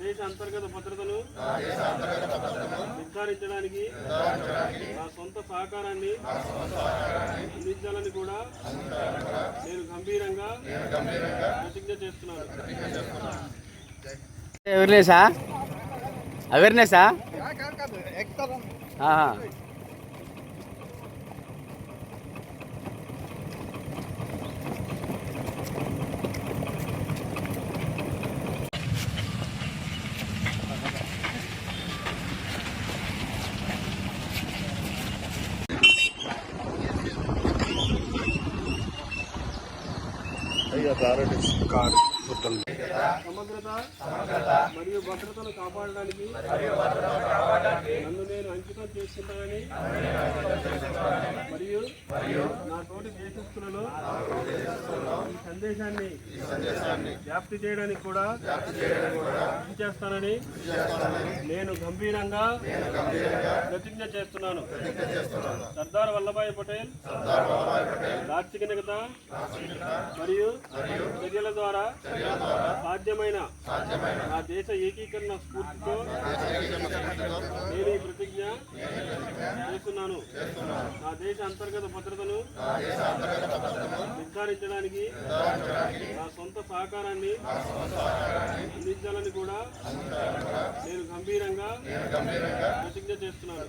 దేశ అంతర్గత భద్రతను నిర్ధారించడానికి నా సొంత సహకారాన్ని అందించాలని కూడా నేను గంభీరంగా ప్రతిజ్ఞ చేస్తున్నాను. అవేర్నెసా అవేర్నెసా సమగ్రత మరియు భద్రతను కాపాడడానికి నన్ను నేను అంకితం చేసుకుంటానని మరియు నా తోటి దేశస్తులలో ఈ సందేశాన్ని వ్యాప్తి చేయడానికి కూడా కృషి చేస్తానని నేను గంభీరంగా ప్రతిజ్ఞ చేస్తున్నాను. సర్దార్ వల్లభాయ్ పటేల్ దార్శనికత మరియు చర్యల ద్వారా సాధ్యమైన నా దేశ ఏకీకరణ స్ఫూర్తితో నేను ఈ ప్రతిజ్ఞ చేస్తున్నాను. నా దేశ అంతర్గత భద్రతను నిర్ధారించడానికి నా సొంత సహకారాన్ని అందించాలని కూడా నేను గంభీరంగా ప్రతిజ్ఞ చేస్తున్నాను.